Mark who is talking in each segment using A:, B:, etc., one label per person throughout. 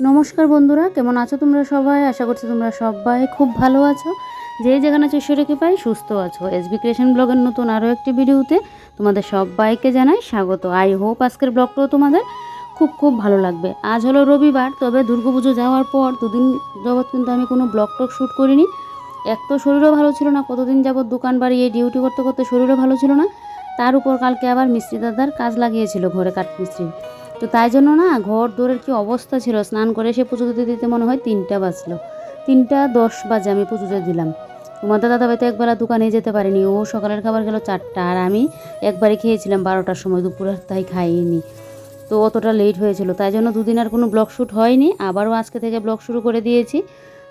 A: নমস্কার বন্ধুরা, কেমন আছো তোমরা সবাই? আশা করছি তোমরা সবাই খুব ভালো আছো। যে যেখানে আছো ঈশ্বরকে পাই, সুস্থ আছো। এসবি ক্রিয়েশন ব্লগের নতুন আরও একটি ভিডিওতে তোমাদের সবাইকে জানাই স্বাগত। আই হোপ আজকের ব্লগটাও তোমাদের খুব খুব ভালো লাগবে। আজ হলো রবিবার, তবে দুর্গাপুজো যাওয়ার পর দুদিন যাবৎ কিন্তু আমি কোনো ব্লগ টক শ্যুট করিনি। এক তো শরীরও ভালো ছিল না, কতদিন যাবৎ দোকান বাড়ি এই ডিউটি করতে করতে শরীরও ভালো ছিল না। তার উপর কালকে আবার মিস্ত্রি দাদার কাজ লাগিয়েছিল ঘরে কাঠ মিস্ত্রি তো তাই জন্য না ঘর দৌড়ের কি অবস্থা ছিল? স্নান করে সে পুজো দিতে দিতে মনে হয় তিনটা বাজলো। তিনটা দশ বাজে আমি পুজোতে দিলাম। তোমাদের দাদা ভাই তো একবেলা দোকানে যেতে পারিনি। ও সকালের খাবার গেল চারটা আর আমি একবারে খেয়েছিলাম বারোটার সময় দুপুরের তাই খাইনি। তো অতটা লেট হয়েছিল। তাই জন্য দুদিন আর কোনো ব্লগ শ্যুট হয়নি। আবারও আজকে থেকে ব্লগ শুরু করে দিয়েছি।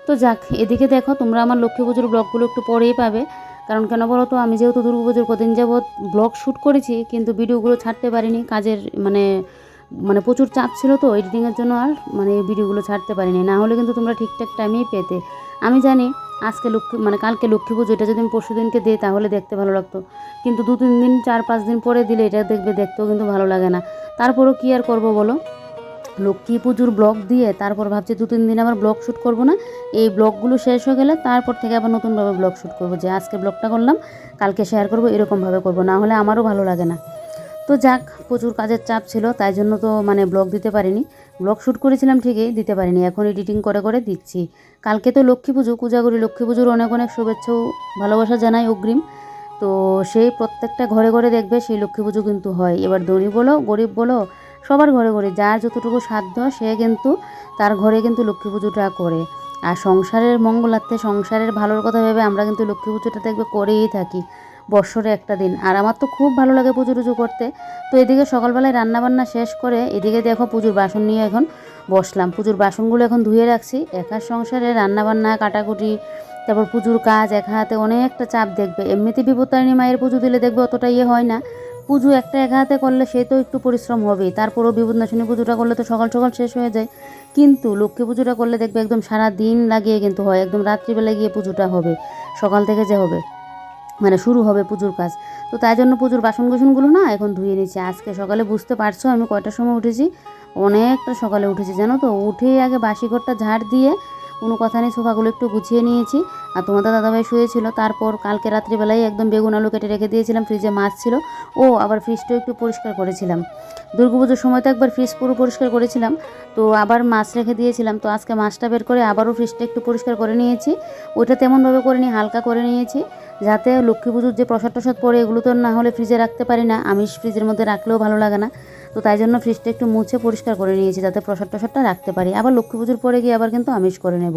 A: তো যাক, এদিকে দেখো তোমরা আমার লক্ষ্মী পুজোর ব্লগগুলো একটু পরেই পাবে। কারণ কেন বলো তো, আমি যেহেতু দুর্গা পুজোর কদিন যাবৎ ব্লগ শ্যুট করেছি, কিন্তু ভিডিওগুলো ছাড়তে পারিনি। কাজের মানে মানে প্রচুর চাপ ছিল তো এডিটিংয়ের জন্য আর মানে ভিডিওগুলো ছাড়তে পারিনি। না হলে কিন্তু তোমরা ঠিকঠাক টাইমেই পেতে। আমি জানি আজকে লক্ষ্মী মানে কালকে লক্ষ্মী পুজো, এটা যদি আমি পরশু দিনকে দিই তাহলে দেখতে ভালো লাগতো। কিন্তু দু তিন দিন, চার পাঁচ দিন পরে দিলে এটা দেখবে, দেখতেও কিন্তু ভালো লাগে না। তারপরও কী আর করব বলো? লক্ষ্মী পুজোর ব্লগ দিয়ে তারপর ভাবছি দু তিন দিন আবার ব্লগ শ্যুট করব না। এই ব্লগগুলো শেষ হয়ে গেলে তারপর থেকে আবার নতুনভাবে ব্লগ শ্যুট করব। যে আজকে ব্লগটা করলাম, কালকে শেয়ার করব, এরকমভাবে করব। না হলে আমারও ভালো লাগে না। তো যাক, প্রচুর কাজের চাপ ছিল, তাই জন্য তো মানে ব্লগ দিতে পারিনি। ব্লগ শ্যুট করেছিলাম ঠিকই, দিতে পারিনি, এখন এডিটিং করে করে দিচ্ছি। কালকে তো লক্ষ্মী পুজো পূজাগুড়ি লক্ষ্মী পুজোর অনেক অনেক শুভেচ্ছাও ভালোবাসা জানাই অগ্রিম। তো সেই প্রত্যেকটা ঘরে ঘরে দেখবে সেই লক্ষ্মী পুজো কিন্তু হয়। এবার ধনী বলো, গরিব বলো, সবার ঘরে ঘরে, যার যতটুকু সাধ্য সে কিন্তু তার ঘরে কিন্তু লক্ষ্মী পুজোটা করে। আর সংসারের মঙ্গলার্থে, সংসারের ভালোর কথা ভেবে আমরা কিন্তু লক্ষ্মী পুজোটা দেখবে করেই থাকি। বৎসরে একটা দিন। আর আমার তো খুব ভালো লাগে পুজো টুজো করতে। তো এদিকে সকালবেলায় রান্নাবান্না শেষ করে এদিকে দেখো পুজোর বাসন নিয়ে এখন বসলাম। পুজোর বাসনগুলো এখন ধুয়ে রাখছি। একার সংসারে রান্নাবান্না, কাটাকুটি, তারপর পুজোর কাজ, এক হাতে অনেকটা চাপ দেখবে। এমনিতে বিপত্তারিণী মায়ের পুজো দিলে দেখবে অতটা ইয়ে হয় না। পুজো একটা এক হাতে করলে সে তো একটু পরিশ্রম হবেই। তারপরও বিপদনাশনী পুজোটা করলে তো সকাল সকাল শেষ হয়ে যায়। কিন্তু লক্ষ্মী পুজোটা করলে দেখবে একদম সারা দিন লাগিয়ে কিন্তু হয়। একদম রাত্রিবেলায় গিয়ে পুজোটা হবে। সকাল থেকে যে হবে। মানে শুরু হবে পুজোর কাজ। তো তাই জন্য পুজোর বাসন কুসনগুলো না এখন ধুয়ে নিচ্ছি আজকে সকালে বুঝতে পারছ, আমি কয়টার সময় উঠেছি? অনেকটা সকালে উঠেছি, জানো তো? উঠে আগে বাসি ঘরটা ঝাড় দিয়ে কোনো কথা নেই, সোফাগুলো একটু গুছিয়ে নিয়েছি। আর তোমাদের দাদাভাই শুয়েছিল, তারপর কালকে রাত্রিবেলায় একদম বেগুন আলু কেটে রেখে দিয়েছিলাম, ফ্রিজে মাছ ছিল। ও, আবার ফ্রিজটাও একটু পরিষ্কার করেছিলাম। দুর্গাপুজোর সময় তো একবার ফ্রিজ পুরো পরিষ্কার করেছিলাম। তো আবার মাছ রেখে দিয়েছিলাম। তো আজকে মাছটা বের করে আবারও ফ্রিজটা একটু পরিষ্কার করে নিয়েছি। ওইটা তেমনভাবে করে নিই হালকা করে নিয়েছি। যাতে লক্ষ্মী পুজোর যে প্রসাদ টসাদ পরে এগুলো তো না হলে ফ্রিজে রাখতে পারি না। আমিষ ফ্রিজের মধ্যে রাখলেও ভালো লাগে না। তো তাই জন্য ফ্রিজটা একটু মুছে পরিষ্কার করে নিয়েছি, যাতে প্রসাদ টসাদটা রাখতে পারি। আবার লক্ষ্মী পুজোর পরে গিয়ে আবার কিন্তু আমিষ করে নেব।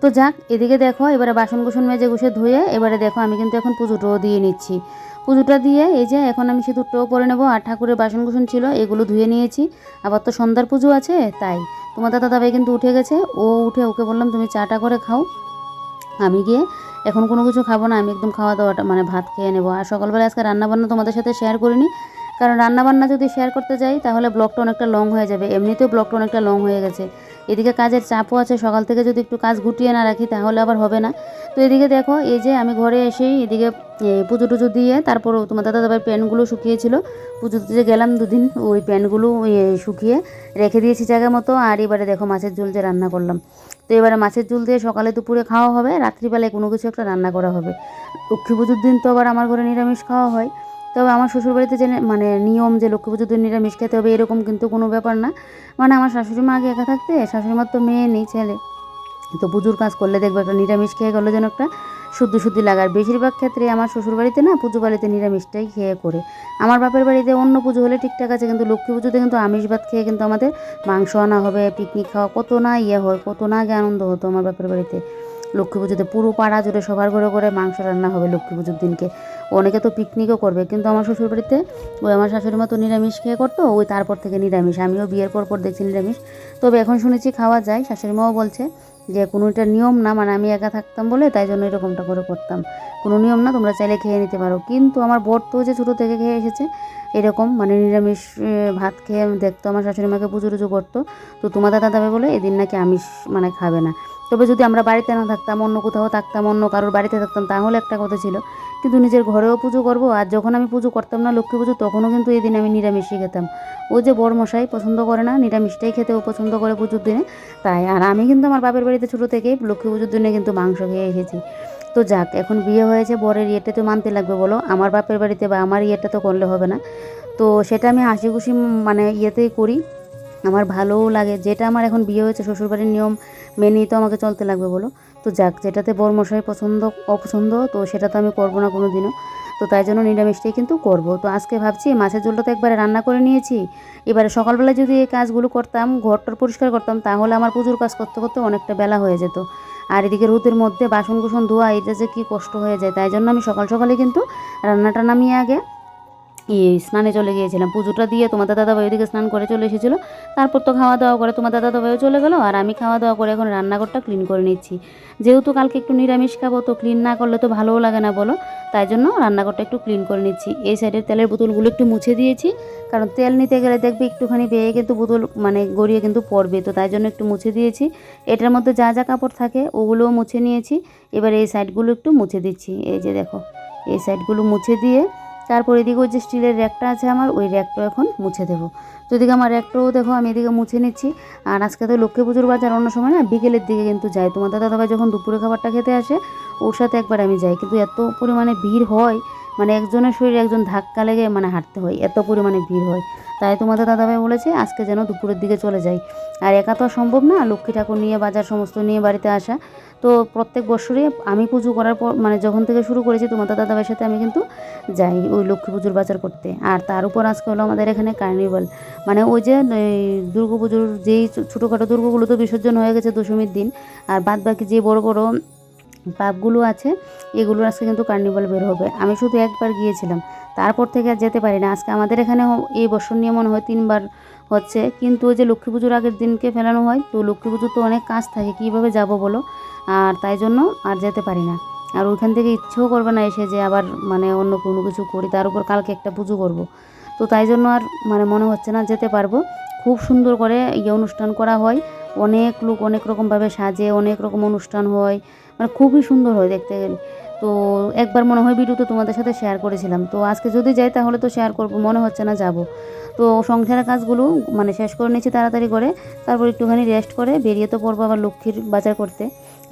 A: তো যাক, এদিকে দেখো, এবারে বাসন কুসন মেজে গুছে ধুয়ে, এবারে দেখো আমি কিন্তু এখন পুজোটাও দিয়ে নিচ্ছি। পুজোটা দিয়ে এই যে এখন আমি সিঁদুরটাও পরে নেব, আর ঠাকুরের বাসন কুসন ছিল, এগুলো ধুয়ে নিয়েছি। আবার তো সন্ধ্যার পুজো আছে, তাই। তোমার দাদা দাদাভাই কিন্তু উঠে গেছে, ও উঠে ওকে বললাম, তুমি চাটা করে খাও। আমি গিয়ে এখন কোনো কিছু খাব না, আমি একদম খাওয়া দাওয়াটা মানে ভাত খেয়ে নেব। আর সকালবেলা আজকে রান্নাবান্না তোমাদের সাথে শেয়ার করিনি, কারণ রান্নাবান্না যদি শেয়ার করতে যাই, তাহলে ব্লগটা অনেকটা লং হয়ে যাবে। এমনিতেও ব্লগটা অনেকটা লং হয়ে গেছে। এদিকে কাজের চাপও আছে, সকাল থেকে যদি একটু কাজ গুটিয়ে না রাখি, তাহলে আবার হবে না। তো এদিকে দেখো, এই যে আমি ঘরে এসেই এদিকে পুজো টুজো দিয়ে তারপর তোমার দাদা দাবার প্যান্টগুলো শুকিয়েছিল। পুজো দিতে গেলাম দুদিন, ওই প্যান্টগুলো শুকিয়ে রেখে দিয়েছি জায়গা মতো। আর এবারে দেখো মাছের ঝোল যে রান্না করলাম। তো এবারে মাছের ঝুল দিয়ে সকালে দুপুরে খাওয়া হবে, রাত্রিবেলায় কোনো কিছু একটা রান্না করা হবে। লক্ষ্মী পুজোর দিন তো আবার আমার ঘরে নিরামিষ খাওয়া হয়। তবে আমার শ্বশুরবাড়িতে যে মানে নিয়ম যে লক্ষ্মী পুজোর দিন নিরামিষ খেতে হবে এরকম কিন্তু কোনো ব্যাপার না। মানে আমার শাশুড়ি মা আগে একা থাকতে শাশুড়ি মার তো মেয়ে নেই, ছেলে। তো পুজোর কাজ করলে দেখবে একটা নিরামিষ খেয়ে গেলো যেন একটা। শুদ্ধ শুদ্ধি লাগার। বেশিরভাগ ক্ষেত্রে আমার শ্বশুরবাড়িতে না পুজো বাড়িতে নিরামিষটাই খেয়ে করে। আমার বাপের বাড়িতে অন্য পুজো হলে ঠিকঠাক আছে, কিন্তু লক্ষ্মী পুজোতে কিন্তু আমিষ ভাত খেয়ে কিন্তু আমাদের মাংস আনা হবে পিকনিক খাওয়া কত না ইয়ে হয়, কত না আগে আনন্দ হতো আমার বাপের বাড়িতে। লক্ষ্মী পুজোতে পুরো পাড়া জুড়ে সবার ঘরে করে মাংস রান্না হবে লক্ষ্মী পুজোর দিনকে। অনেকে তো পিকনিকও করবে, কিন্তু আমার শ্বশুরবাড়িতে ওই আমার শাশুড়ি মা তো নিরামিষ খেয়ে করতো, ওই তারপর থেকে নিরামিষ। আমিও বিয়ের পর পর দেখছি নিরামিষ। তবে এখন শুনেছি খাওয়া যায়, শাশুড়ি মাও বলছে যে কোনো এটা নিয়ম না মানে আমি একা থাকতাম বলে তাই জন্য এরকমটা করে করতাম। কোনো নিয়ম না, তোমরা চাইলে খেয়ে নিতে পারো। কিন্তু আমার বর তো যে ছোটো থেকে খেয়ে এসেছে, এরকম মানে নিরামিষ ভাত খেয়ে দেখতো, আমার শাশুড়ি মাকে পুজো টুজো করতো। তো তোমাদের দাবে বলে এদিন নাকি আমিষ মানে খাবে না। তবে যদি আমরা বাড়িতে না থাকতাম, অন্য কোথাও থাকতাম, অন্য কারোর বাড়িতে থাকতাম, তাহলে একটা কথা ছিল কিন্তু নিজের ঘরেও পুজো করব, আর যখন আমি পুজো করতাম না লক্ষ্মী পুজো, তখনও কিন্তু এই দিন আমি নিরামিষই খেতাম। ও যে বড় মশাই পছন্দ করে না, নিরামিষটাই খেতেও পছন্দ করে পুজোর দিনে। তাই, আর আমি কিন্তু আমার বাপের বাড়িতে ছোটো থেকেই লক্ষ্মী পুজোর দিনে কিন্তু মাংস খেয়ে এসেছি। তো যাক, এখন বিয়ে হয়েছে, বরের ইয়েটা তো মানতে লাগবে বলো। আমার বাপের বাড়িতে বা আমার ইয়েটা তো করলে হবে না। তো সেটা আমি হাসি খুশি মানে ইয়েতেই করি। আমার ভালোও লাগে। যেটা আমার এখন বিয়ে হয়েছে, শ্বশুরবাড়ির নিয়ম মেনেই তো আমাকে চলতে লাগবে বলো। তো যাক, যেটাতে বরমশাই পছন্দ, অপছন্দ, তো সেটা তো আমি করব না কোনো দিনও তো তাই জন্য নিরামিষটাই কিন্তু করব। তো আজকে ভাবছি মাছের ঝোলটা তো একবারে রান্না করে নিয়েছি। এবারে সকালবেলা যদি এই কাজগুলো করতাম, ঘরটার পরিষ্কার করতাম, তাহলে আমার পুজোর কাজ করতে করতে অনেকটা বেলা হয়ে যেত। আর এদিকে রোদের মধ্যে বাসন কুসন ধোয়া, এটা যে কী কষ্ট হয়ে যায়, তাই জন্য আমি সকাল সকালে কিন্তু রান্নাটা নামিয়ে আগে স্নানে চলে গিয়েছিলাম। পুজোটা দিয়ে তোমার দাদা দাদাভাই ওইদিকে স্নান করে চলে এসেছিল। তারপর তো খাওয়া দাওয়া করে তোমার দাদা দাদাভাইও চলে গেলো। আর আমি খাওয়া দাওয়া করে এখন রান্নাঘরটা ক্লিন করে নিচ্ছি। যেহেতু কালকে একটু নিরামিষ খাব, তো ক্লিন না করলে তো ভালোও লাগে না বলো। তাই জন্য রান্নাঘরটা একটু ক্লিন করে নিচ্ছি। এই সাইডের তেলের বোতলগুলো একটু মুছে দিয়েছি। কারণ তেল নিতে গেলে দেখবে একটুখানি বেয়ে কিন্তু বোতল মানে গড়িয়ে কিন্তু পড়বে। তো তাই জন্য একটু মুছে দিয়েছি। এটার মধ্যে যা যা কাপড় থাকে ওগুলোও মুছে নিয়েছি। এবার এই সাইডগুলো একটু মুছে দিচ্ছি। এই যে দেখো, এই সাইডগুলো মুছে দিয়ে তারপর এদিকে ওই যে স্টিলের র্যাকটা আছে আমার, ওই র্যাকটাও এখন মুছে দেবো। তো এদিকে আমার র্যাকটাও দেখো, আমি এদিকে মুছে নিচ্ছি। আর আজকে তো লক্ষ্মী পুজোর বাজার অন্য সময় না, বিকেলের দিকে কিন্তু যাই। তোমার দাদা দাদাভাই যখন দুপুরে খাবারটা খেতে আসে, ওর সাথে একবার আমি যাই। কিন্তু এত পরিমাণে ভিড় হয় মানে একজনের শরীরে একজন ধাক্কা লেগে মানে হাঁটতে হয়, এত পরিমাণে ভিড় হয়। তাই তোমাদের দাদাভাই বলেছে, আজকে যেন দুপুরের দিকে চলে যাই। আর একা তো সম্ভব না, লক্ষ্মী ঠাকুর নিয়ে, বাজার সমস্ত নিয়ে বাড়িতে আসা। তো প্রত্যেক বছরই আমি পুজো করার পর মানে যখন থেকে শুরু করেছি, তোমাদের দাদাভাইয়ের সাথে আমি কিন্তু যাই ওই লক্ষ্মী পুজোর বাজার করতে। আর তার উপর আজকে হলো আমাদের এখানে কার্নিভাল। মানে ওই যে দুর্গা পুজোর যেই ছোটোখাটো দুর্গগুলো তো বিসর্জন হয়ে গেছে দশমীর দিন, আর বাদ বাকি যে বড় বড় পাপগুলো আছে, এগুলো আজকে কিন্তু কার্নিভাল বের হবে। আমি শুধু একবার গিয়েছিলাম, তারপর থেকে আর যেতে পারি না আজকে আমাদের এখানে এই বছর নিয়ে মনে হয় তিনবার হচ্ছে, কিন্তু ওই যে লক্ষ্মী পুজোর আগের দিনকে ফেলানো হয়, তো লক্ষ্মী পুজোর তো অনেক কাজ থাকে, কীভাবে যাব বলো? আর তাই জন্য আর যেতে পারি না। আর ওইখান থেকে ইচ্ছেও করবে না এসে যে আবার মানে অন্য কোনো কিছু করি, তার উপর কালকে একটা পুজো করব। তো তাই জন্য আর মানে মনে হচ্ছে না যেতে পারব। খুব সুন্দর করে ইয়ে অনুষ্ঠান করা হয়, অনেক লোক অনেক রকমভাবে সাজে, অনেক রকম অনুষ্ঠান হয়। মানে খুবই সুন্দর হয় দেখতে। গেলে তো একবার মনে হয় ভিডিওতে তোমাদের সাথে শেয়ার করেছিলাম। তো আজকে যদি যাই তাহলে তো শেয়ার করব, মনে হচ্ছে না যাব। তো সংসারের কাজগুলো মানে শেষ করে নিয়েছি তাড়াতাড়ি করে। তারপর একটুখানি রেস্ট করে বেরিয়ে তো পড়ব আবার লক্ষ্মীর বাজার করতে।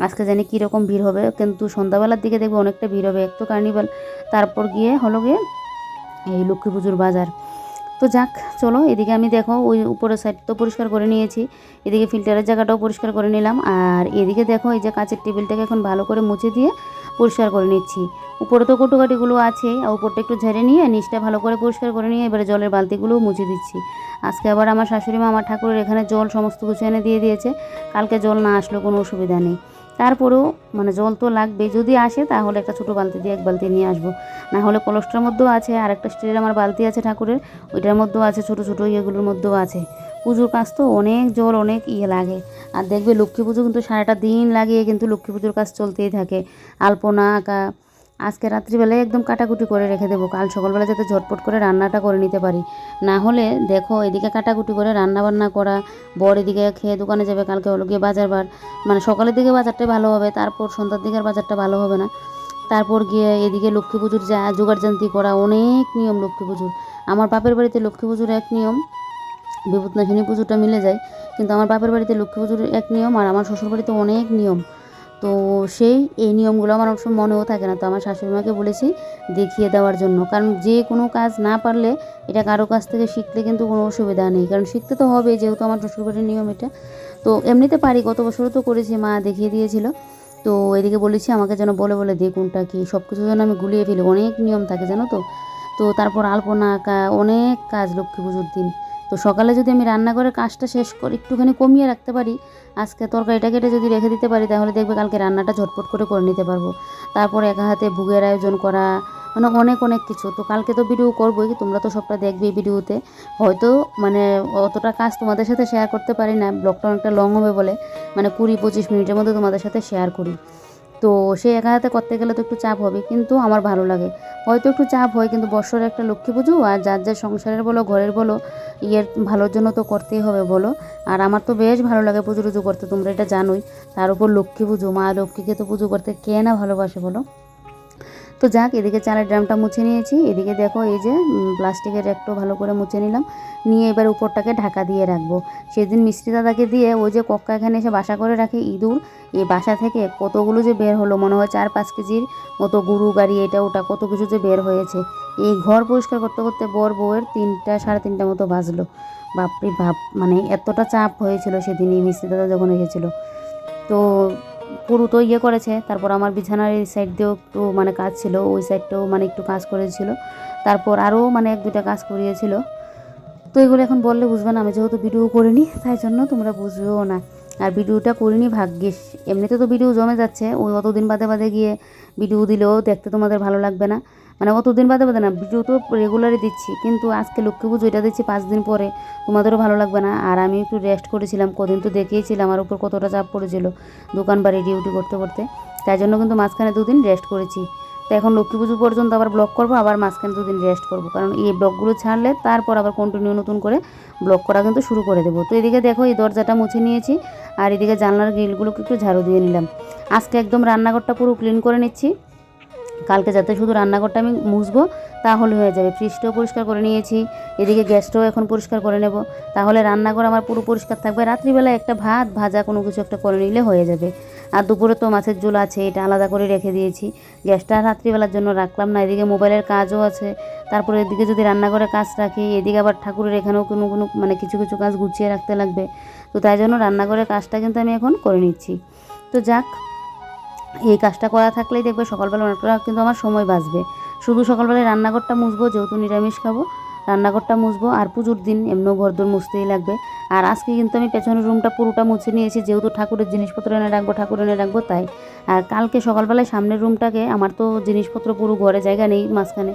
A: আজকে জানি কীরকম ভিড় হবে, কিন্তু সন্ধ্যাবেলার দিকে দেখব অনেকটা ভিড় হবে। এক তো কার্নিভাল তারপর গিয়ে হলো গিয়ে এই লক্ষ্মী পুজোর বাজার। তো যাক, চলো, এদিকে আমি দেখো, ওই উপরের সাইড তো পরিষ্কার করে নিয়েছি। এদিকে ফিল্টারের জায়গাটাও পরিষ্কার করে নিলাম। আর এদিকে দেখো, এই যে কাঁচের টেবিলটাকে এখন ভালো করে মুছে দিয়ে পরিষ্কার করে নিচ্ছি। উপরে তো কটুকাটিগুলো আছে, আর উপরটা একটু ঝেড়ে নিয়ে নিচটা ভালো করে পরিষ্কার করে নিয়ে এবারে জলের বালতিগুলোও মুছে দিচ্ছি। আজকে আবার আমার শাশুড়ি মা, আমার ঠাকুরের এখানে জল সমস্ত কিছু এনে দিয়ে দিয়েছে। কালকে জল না আসলেও কোনো অসুবিধা নেই। তারপরেও মানে জল তো লাগবে যদি আসে তাহলে একটা ছোটো বালতি দিয়ে এক বালতি নিয়ে আসব। না হলে কলসটার মধ্যেও আছে, আর একটা স্টিলের আমার বালতি আছে ঠাকুরের, ওইটার মধ্যেও আছে, ছোটো ছোটো ইয়েগুলোর মধ্যেও আছে। পুজোর কাজ তো অনেক জল, অনেক ইয়ে লাগে। আর দেখবে লক্ষ্মী পুজো কিন্তু সারাটা দিন লাগিয়ে কিন্তু লক্ষ্মী পুজোর কাজ চলতেই থাকে। আলপনা, আঁকা আজকে রাত্রিবেলায় একদম কাটাকুটি করে রেখে দেবো। কাল সকালবেলা যাতে ঝটপট করে রান্নাটা করে নিতে পারি। না হলে দেখো, এদিকে কাটাকুটি করে রান্না বান্না করা, বর এদিকে খেয়ে দোকানে যাবে, কালকে হলো গিয়ে বাজার বার। মানে সকালের দিকে বাজারটা ভালো হবে, তারপর সন্ধ্যার দিকের বাজারটা ভালো হবে না। তারপর গিয়ে এদিকে লক্ষ্মী পুজোর যা জোগাড়জান্তি করা, অনেক নিয়ম লক্ষ্মী পুজোর। আমার বাপের বাড়িতে লক্ষ্মী পুজোর এক নিয়ম, বিভূতনাশিনী পুজোটা মিলে যায়। কিন্তু আমার বাপের বাড়িতে লক্ষ্মী পুজোর এক নিয়ম আর আমার শ্বশুর বাড়িতে অনেক নিয়ম। তো সেই এই নিয়মগুলো আমার অবশ্য মনেও থাকে না। তো আমার শাশুড়িমাকে বলেছি দেখিয়ে দেওয়ার জন্য। কারণ যে কোনো কাজ না পারলে এটা কারও কাছ থেকে শিখতে কিন্তু কোনো অসুবিধা নেই। কারণ শিখতে তো হবে যেহেতু আমার শ্বশুরবাড়ির নিয়ম এটা। তো এমনিতে পারি, গত বছরও তো করেছি, মা দেখিয়ে দিয়েছিল। তো এদিকে বলেছি, আমাকে যেন বলে বলে দে কোনটা কি? সব কিছু যেন আমি গুলিয়ে ফেলি। অনেক নিয়ম থাকে জানো তো? তো তারপর আলপনা আঁকা, অনেক কাজ লক্ষ্মী পুজোর দিন। তো সকালে যদি আমি রান্নাঘরের কাজটা শেষ করে একটুখানি কমিয়ে রাখতে পারি, আজকে তরকারিটা কেটে যদি রেখে দিতে পারি, তাহলে দেখবে কালকে রান্নাটা ঝটপট করে করে নিতে পারব। তারপর একা হাতে ভুগের আয়োজন করা মানে অনেক অনেক কিছু। তো কালকে তো ভিডিও করবোই, তোমরা তো সবটা দেখবে ভিডিওতে। হয়তো মানে অতটা কাজ তোমাদের সাথে শেয়ার করতে পারি না ব্লগটা অনেকটা লং হবে বলে। মানে কুড়ি, পঁচিশ মিনিটের মধ্যে তোমাদের সাথে শেয়ার করি। তো সে একা হাতে করতে গেলে তো একটু চাপ হবে, কিন্তু আমার ভালো লাগে। হয়তো একটু চাপ হয়, কিন্তু বৎসরে একটা লক্ষ্মী পুজো আর যার যার সংসারের বলো, ঘরের বলো, ইয়ের ভালোর জন্য তো করতেই হবে বলো। আর আমার তো বেশ ভালো লাগে পুজো টুজো করতে, তোমরা এটা জানোই। তার উপর লক্ষ্মী পুজো, মা লক্ষ্মীকে তো পুজো করতে কে না ভালোবাসে বলো? তো যাক, এদিকে চালের ড্রামটা মুছে নিয়েছি। এদিকে দেখো এই যে প্লাস্টিকের একটু ভালো করে মুছে নিলাম। নিয়ে এবার উপরটাকে ঢাকা দিয়ে রাখব। সেদিন মিষ্টি দাদাকে দিয়ে ওই যে কক্কা এখানে এসে বাসা করে রাখে ইঁদুর। এই বাসা থেকে কতগুলো যে বের হলো, মনে হয় চার পাঁচ কেজির মতো গরু, গাড়ি, এটা ওটা, কত কিছু যে বের হয়েছে। এই ঘর পরিষ্কার করতে করতে বর বউয়ের তিনটা, সাড়ে তিনটা মতো বাজলো। বাপরে বাপ মানে এতটা চাপ হয়েছিল সেদিন এই মিষ্টি দাদা যখন এসেছিল। তো পুরো তো ইয়ে করেছে, তারপর আমার বিছানার এই সাইড দিয়েও একটু মানে কাজ ছিল, ওই সাইডটাও মানে একটু কাজ করেছিল। তারপর আরও মানে এক দুটা কাজ করিয়েছিল। তো এগুলো এখন বললে বুঝবে না, আমি যেহেতু ভিডিও করিনি, তাই জন্য তোমরা বুঝবেও না। আর ভিডিওটা করিনি ভাগ্যিস। এমনিতে তো ভিডিও জমে যাচ্ছে, ওই অতদিন বাদে বাদে গিয়ে ভিডিও দিলেও দেখতে তোমাদের ভালো লাগবে না। মানে অতদিন বাদে বাদে না ভিডিও তো রেগুলারই দিচ্ছি, কিন্তু আজকে লক্ষ্মী পুজো এটা দিচ্ছি পাঁচ দিন পরে, তোমাদেরও ভালো লাগবে না। আর আমি একটু রেস্ট করেছিলাম, কদিন তো দেখিয়েছিলাম আমার উপর কতটা চাপ পড়েছিল দোকান বাড়ি ডিউটি করতে করতে। তাই জন্য কিন্তু মাঝখানে দুদিন রেস্ট করেছি। তো এখন লক্ষ্মী পুজো পর্যন্ত আবার ব্লগ করব, আবার মাঝখানে দুদিন রেস্ট করব। কারণ এই ব্লগগুলো ছাড়লে তারপর আবার কন্টিনিউ নতুন করে ব্লগ করা কিন্তু শুরু করে দেবো। তো এদিকে দেখো, এই দরজাটা মুছে নিয়েছি, আর এদিকে জানলার গ্রিলগুলোকে একটু ঝাড়ু দিয়ে নিলাম। আজকে একদম রান্নাঘরটা পুরো ক্লিন করে নিচ্ছি। কালকে যাতে শুধু রান্নাঘরটা আমি মুছবো, তাহলে হয়ে যাবে। ফ্রিজটাও পরিষ্কার করে নিয়েছি, এদিকে গ্যাসটাও এখন পরিষ্কার করে নেব। তাহলে রান্নাঘর আমার পুরো পরিষ্কার থাকবে। রাত্রিবেলা একটা ভাত, ভাজা কোনো কিছু একটা করে নিলে হয়ে যাবে। আর দুপুরে তো মাছের ঝোল আছে, এটা আলাদা করে রেখে দিয়েছি। গ্যাসটা রাত্রিবেলার জন্য রাখলাম না, এদিকে মোবাইলের কাজও আছে। তারপরে এদিকে যদি রান্নাঘরে কাজ রাখি, এদিকে আবার ঠাকুরের এখানেও কোনো কোনো মানে কিছু কিছু কাজ গুছিয়ে রাখতে লাগবে। তো তাই জন্য রান্নাঘরের কাজটা কিন্তু আমি এখন করে নিচ্ছি। তো যাক এই কাজটা করা থাকলেই দেখবে সকালবেলা অনেকটা কিন্তু আমার সময় বাঁচবে। শুধু সকালবেলায় রান্নাঘরটা মুছবো, যেহেতু নিরামিষ খাব। রান্নাঘরটা মুছবো আর পুজোর দিন এমনিও ঘরদোর মুছতেই লাগবে। আর আজকে কিন্তু আমি পেছনের রুমটা পুরোটা মুছে নিয়েছি, যেহেতু ঠাকুরের জিনিসপত্র এনে রাখব, ঠাকুর এনে রাখব তাই। আর কালকে সকালবেলায় সামনের রুমটাকে আমার তো জিনিসপত্র পুরো ঘরে জায়গা নেই মাঝখানে।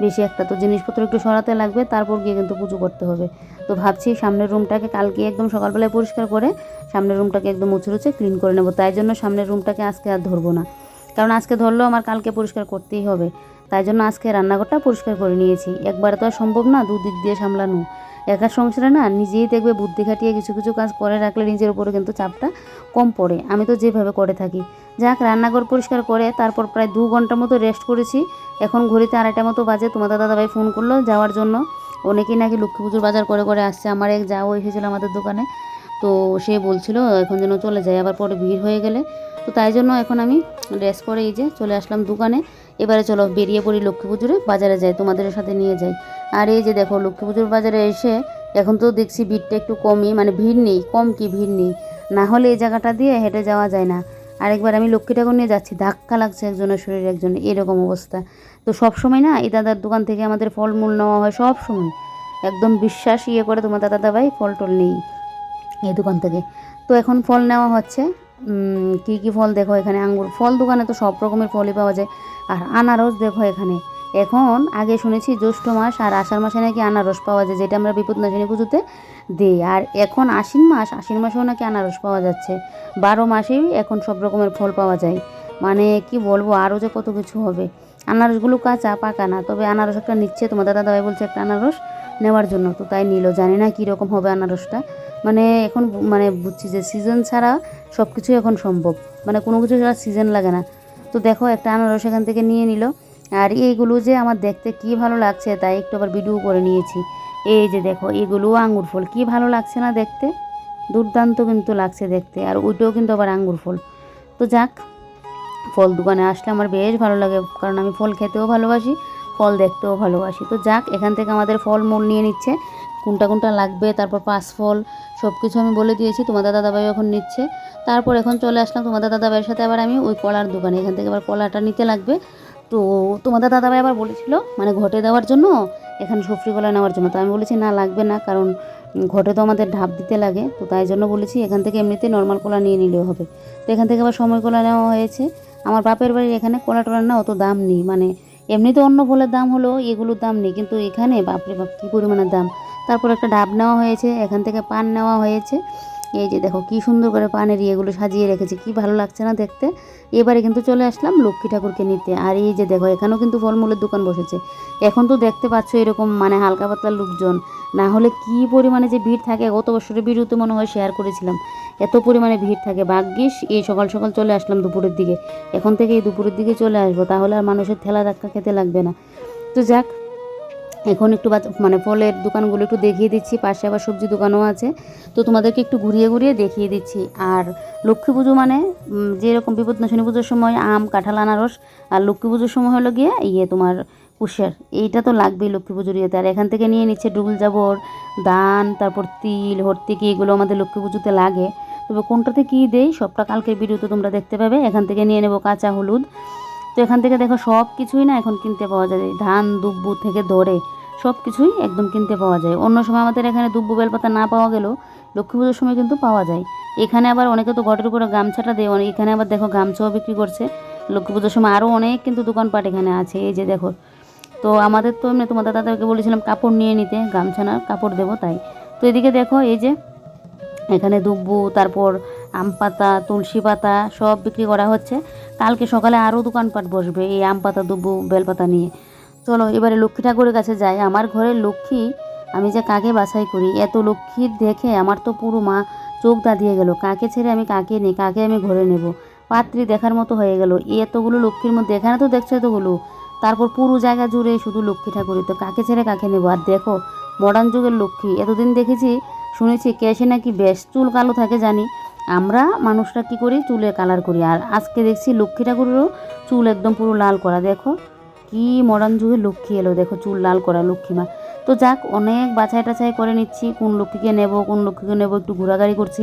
A: বেশি একটা। তো জিনিসপত্র একটু সরাতে লাগবে, তারপর গিয়ে কিন্তু পুজো করতে হবে। তো ভাবছি সামনের রুমটাকে কালকে একদম সকালবেলায় পরিষ্কার করে সামনের রুমটাকে একদম মুছে রুচে ক্লিন করে নেব। তাই জন্য সামনের রুমটাকে আজকে আর ধরবো না। কারণ আজকে ধরলেও আমার কালকে পরিষ্কার করতেই হবে। তাই জন্য আজকে রান্নাঘরটা পরিষ্কার করে নিয়েছি। একবারে তো আর সম্ভব না দুদিক দিয়ে সামলানো। একা সংসারে না নিজেই দেখবে বুদ্ধি খাটিয়ে কিছু কিছু কাজ করে রাখলে নিজের উপরে কিন্তু চাপটা কম পড়ে। আমি তো যেভাবে করে থাকি। যাক, রান্নাঘর পরিষ্কার করে তারপর প্রায় দু ঘণ্টার মতো রেস্ট করেছি। এখন ঘড়িতে আড়াইটা মতো বাজে। তোমাদের দাদাভাই ফোন করল যাওয়ার জন্য। অনেকেই নাকি লক্ষ্মী পুজোর বাজার করে করে আসছে। আমার এক যাও এসেছিল আমাদের দোকানে। তো সে বলছিল, এখন যেন চলে যায়। আবার পরে ভিড় হয়ে গেলে। তো তাই জন্য এখন আমি ড্রেস করে এই যে চলে আসলাম দোকানে। এবারে চলো বেরিয়ে পড়ি লক্ষ্মী পুজোরে। বাজারে যাই, তোমাদের সাথে নিয়ে যাই। আর এই যে দেখো, লক্ষ্মী পুজোর বাজারে এসে এখন তো দেখছি ভিড়টা একটু কমই মানে ভিড় নেই, কম কি ভিড় নেই। না হলে এই জায়গাটা দিয়ে হেঁটে যাওয়া যায় না। আরেকবার আমি লক্ষ্মী ঠাকুর নিয়ে যাচ্ছি, ধাক্কা লাগছে একজনের শরীরে একজনের এরকম অবস্থা। তো সব সময় না, এই দাদার দোকান থেকে আমাদের ফলমূল নেওয়া হয় সব সময়। একদম বিশ্বাস ইয়ে করে, তোমার দাদা দাদাভাই ফল টল নেই এই দোকান থেকে। তো এখন ফল নেওয়া হচ্ছে। কী কী ফল দেখো এখানে? আঙ্গুর, ফল দোকানে তো সব রকমের ফলই পাওয়া যায়। আর আনারস দেখো এখানে। এখন আগে শুনেছি জ্যৈষ্ঠ মাস আর আষাঢ় মাসে নাকি আনারস পাওয়া যায়, যেটা আমরা বিপদনাশিনী পুজোতে দিই। আর এখন আশ্বিন মাস, আশ্বিন মাসেও নাকি আনারস পাওয়া যাচ্ছে। বারো মাসেই এখন সব রকমের ফল পাওয়া যায়। মানে কি বলব, আরও যে কত কিছু হবে। আনারসগুলো কাঁচা, পাকা না, তবে আনারস একটা নিচ্ছে। তোমার দাদা দাদাভাই বলছে একটা আনারস নেওয়ার জন্য, তো তাই নিল। জানি না কীরকম হবে আনারসটা। মানে এখন মানে বুঝছি যে সিজন ছাড়া সব কিছুই এখন সম্ভব। মানে কোনো কিছু ছাড়া সিজন লাগে না। তো দেখো একটা আনারস এখান থেকে নিয়ে নিল। আর এইগুলো যে আমার দেখতে কি ভালো লাগছে তাই একটু আবার ভিডিও করে নিয়েছি। এই যে দেখো, এগুলো আঙ্গুর ফল। কি ভালো লাগছে না দেখতে? দুর্দান্ত কিন্তু লাগছে দেখতে, আর ওইটাও কিন্তু আবার আঙ্গুর ফল। তো যাক, ফল দোকানে আসলে আমার বেশ ভালো লাগে, কারণ আমি ফল খেতেও ভালোবাসি, ফল দেখতেও ভালোবাসি। তো যাক, এখান থেকে আমাদের ফল মূল নিয়ে নিচ্ছে। কোনটা কোনটা লাগবে, তারপর পাঁচ ফল সব কিছু আমি বলে দিয়েছি, তোমাদের দাদাভাই এখন নিচ্ছে। তারপর এখন চলে আসলাম তোমাদের দাদাভাইয়ের সাথে আবার আমি ওই কলার দোকানে। এখান থেকে আবার কলাটা নিতে লাগবে। তো তোমাদের দাদাভাই আবার বলেছিল মানে ঘটে দেওয়ার জন্য, এখানে সফরি কলা নেওয়ার জন্য। তো আমি বলেছি, না, লাগবে না, কারণ ঘটে তো আমাদের ঢাপ দিতে লাগে। তো তাই জন্য বলেছি, এখান থেকে এমনিতে নর্মাল কলা নিয়ে নিলেও হবে। তো এখান থেকে আবার সময় কলা নেওয়া হয়েছে। আমার বাপের বাড়ির এখানে কলা টলার না অত দাম নেই মানে এমনিতে অন্য ফলের দাম হলো এগুলোর দাম নেই, কিন্তু এখানে, বাপরে বাপ, কী পরিমাণের দাম। তারপর একটা ডাব নেওয়া হয়েছে, এখান থেকে পান নেওয়া হয়েছে। এই যে দেখো, কি সুন্দর করে পানের ইয়েগুলো সাজিয়ে রেখেছে, কি ভালো লাগছে না দেখতে? এবারে কিন্তু চলে আসলাম লক্ষ্মী ঠাকুরকে নিতে। আর এই যে দেখো, এখানেও কিন্তু ফলমূলের দোকান বসেছে। এখন তো দেখতে পাচ্ছ এরকম মানে হালকা পাতলা লোকজন। না হলে কি পরিমাণে যে ভিড় থাকে, গত বছরের ভিডিওতে মনে হয় শেয়ার করেছিলাম। এত পরিমাণে ভিড় থাকে। ভাগ্যিস, এই সকাল সকাল চলে আসলাম দুপুরের দিকে। এখন থেকে এই দুপুরের দিকে চলে আসব, তাহলে আর মানুষের ঠেলা ধাক্কা খেতে লাগবে না। তো যাক এখন একটু মানে ফলের দোকানগুলো একটু দেখিয়ে দিচ্ছি, পাশে আবার সবজি দোকানও আছে। তো তোমাদেরকে একটু ঘুরিয়ে ঘুরিয়ে দেখিয়ে দিচ্ছি। আর লক্ষ্মী পুজো মানে যেরকম বিপদনাশনী পুজোর সময় আম, কাঁঠাল, আনারস, আর লক্ষ্মী পুজোর সময় হলো গিয়ে ইয়ে তোমার কুশের। এইটা তো লাগবেই লক্ষ্মী পুজোর ইয়েতে। আর এখান থেকে নিয়ে নিচ্ছে ডুবুল জাবর, দান, তারপর তিল, হর্তিকি, এগুলো আমাদের লক্ষ্মী পুজোতে লাগে। তবে কোনটাতে কী দেই, সবটা কালকের ভিডিওতে তোমরা দেখতে পাবে। এখান থেকে নিয়ে নেব কাঁচা হলুদ। এখান থেকে দেখো সব কিছুই না এখন কিনতে পাওয়া যায়। ধান, দুব্বু থেকে ধরে সব কিছুই একদম কিনতে পাওয়া যায়। অন্য সময় আমাদের এখানে দুব্বু বেলপাতা না পাওয়া গেলেও লক্ষ্মী পুজোর সময় কিন্তু পাওয়া যায়। এখানে আবার অনেকে তো ঘটের উপরে গামছাটা দেয় এখানে আবার দেখো গামছাও বিক্রি করছে। লক্ষ্মী পুজোর সময় আরও অনেক কিন্তু দোকানপাট এখানে আছে। এই যে দেখো, তো আমাদের তো এমনি তোমাদের দাদাকে বলেছিলাম কাপড় নিয়ে নিতে, গামছা না, কাপড় দেবো তাই। তো এদিকে দেখো এই যে এখানে দুব্বু, তারপর আম পাতা, তুলসী পাতা সব বিক্রি করা হচ্ছে। কালকে সকালে আরও দোকানপাট বসবে, এই আম পাতা দুব্বু বেলপাতা নিয়ে। চলো, এবারে লক্ষ্মী ঠাকুরের কাছে যাই। আমার ঘরের লক্ষ্মী, আমি যে কাকে বাছাই করি, এত লক্ষ্মী দেখে আমার তো পুরো মা চোখ দাঁড়িয়ে গেল। কাকে ছেড়ে আমি কাকে নিই, কাকে আমি ঘরে নেব? পাত্রী দেখার মতো হয়ে গেল। এতগুলো লক্ষ্মীর মধ্যে এখানে তো দেখছ এতগুলো? তারপর পুরো জায়গা জুড়ে শুধু লক্ষ্মী ঠাকুরই। তো কাকে ছেড়ে কাকে নেব? আর দেখো মডার্ন যুগের লক্ষ্মী। এতদিন দেখেছি, শুনেছি ক্যাশে নাকি বেশ চুল কালো থাকে জানি। আমরা মানুষরা কি করি? চুলে কালার করি। আর আজকে দেখছি লক্ষ্মী ঠাকুরেরও চুল একদম পুরো লাল করা, দেখো। কি মডার্ন যুগে লক্ষ্মী এলো, দেখো, চুল লাল করা, লক্ষ্মী মা। তো যাক, অনেক বাছাই টাছাই করে নিচ্ছি। কোন লক্ষ্মীকে নেব, কোন লক্ষ্মীকে নেব, একটু ঘোরাঘুরি করছি।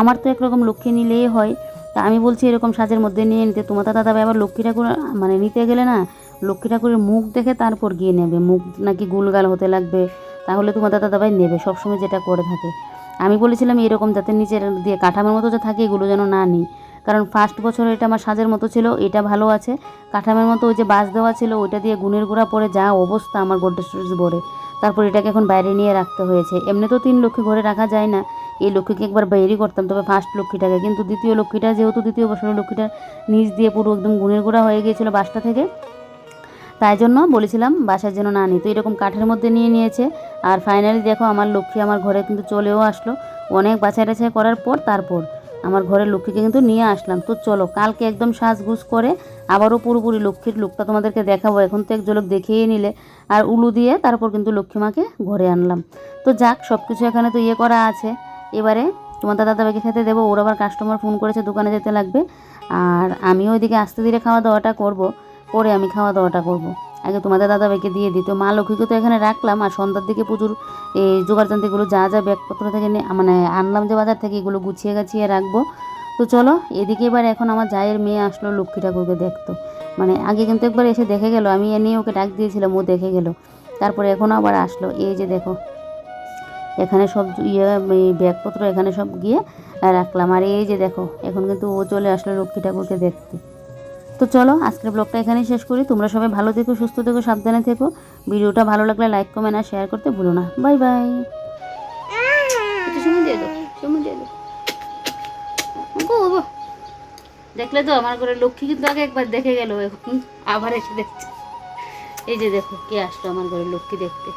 A: আমার তো একরকম লক্ষ্মী নিলেই হয়। তা আমি বলছি এরকম সাজের মধ্যে নিয়ে নিতে। তোমার দাদা ভাই আবার লক্ষ্মী ঠাকুর মানে নিতে গেলে না, লক্ষ্মী ঠাকুরের মুখ দেখে তারপর গিয়ে নেবে। মুখ নাকি গুলগাল হতে লাগবে। তাহলে তোমার দাদা ভাই নেবে, সবসময় যেটা করে থাকে। আমি বলেছিলাম এরকম যাতে নিচের দিয়ে কাঠামের মতো যে থাকে এগুলো যেন না নিই। কারণ ফার্স্ট বছর এটা আমার সাজের মতো ছিল, এটা ভালো আছে। কাঠামের মতো ওই যে বাস দেওয়া ছিল, ওইটা দিয়ে গুণের গুঁড়া পরে যা অবস্থা আমার গোড্রেজ টোড্রেজ ভরে তারপর এটাকে এখন বাইরে নিয়ে রাখতে হয়েছে। এমনি তো তিন লক্ষ্মী ঘরে রাখা যায় না। এই লক্ষ্মীকে একবার বাইরেই করতাম, তবে ফার্স্ট লক্ষ্মীটাকে। কিন্তু দ্বিতীয় লক্ষ্মীটা, যেহেতু দ্বিতীয় বছরের লক্ষ্মীটা নিচ দিয়ে পুরো একদম গুণের গুঁড়া হয়ে গিয়েছিল বাসটা থেকে তাই জন্য বলেছিলাম বাসার জন্য না নিই। তো এরকম কাঠের মধ্যে নিয়ে নিয়েছে। আর ফাইনালি দেখো আমার লক্ষ্মী আমার ঘরে কিন্তু চলেও আসলো। অনেক বাছাই টাছাই করার পর তারপর আমার ঘরের লক্ষ্মীকে কিন্তু নিয়ে আসলাম। তো চলো, কালকে একদম সাজগুজ করে আবারও পুরোপুরি লক্ষ্মীর লুকটা তোমাদেরকে দেখাবো। এখন তো এক ঝলক দেখিয়ে নিলে। আর উলু দিয়ে তারপর কিন্তু লক্ষ্মী মাকে ঘরে আনলাম। তো যাক সব কিছু এখানে তো ইয়ে করা আছে। এবারে তোমার দাদা দাদাকে খেতে দেবো, ওর আবার কাস্টমার ফোন করেছে, দোকানে যেতে লাগবে। আর আমিও ওইদিকে আস্তে ধীরে খাওয়া দাওয়াটা করব। পরে আমি খাওয়া দাওয়াটা করব। আগে তোমাদের দাদাভাইকে দিয়ে দিত মা লক্ষ্মীকে তো এখানে রাখলাম। আর সন্ধ্যার দিকে প্রচুর এই জোগাড়যন্ত্রগুলো যা যা ব্যাগপত্র থেকে মানে আনলাম যে বাজার থেকে, এগুলো গুছিয়ে গাছিয়ে রাখব। তো চলো, এদিকে এবার এখন আমার জায়ের মেয়ে আসলো লক্ষ্মী ঠাকুরকে দেখতো। মানে আগে কিন্তু একবার এসে দেখে গেল। আমি এ নিয়ে ওকে ডাক দিয়েছিলাম, ও দেখে গেল। তারপরে এখন আবার আসলো। এই যে দেখো, এখানে সব ইয়ে ব্যাগপত্র এখানে সব গিয়ে রাখলাম। আর এই যে দেখো, এখন কিন্তু ও চলে আসলো লক্ষ্মী ঠাকুরকে দেখতে। তো চলো, আজকের ব্লগটা এখানেই শেষ করি। তোমরা সবাই ভালো থেকো, সুস্থ থেকো, সাবধানে থেকো। ভিডিওটা ভালো লাগলে লাইক কমেন্ট আর শেয়ার করতে ভুলো না। Bye bye. দেখলে তো আমার ঘরে লক্ষ্মী কিন্তু আগে একবার দেখে গেল এখন আবার এসে দেখছে। এই যে দেখো, কে আসলো আমার ঘরে লক্ষ্মী দেখতে।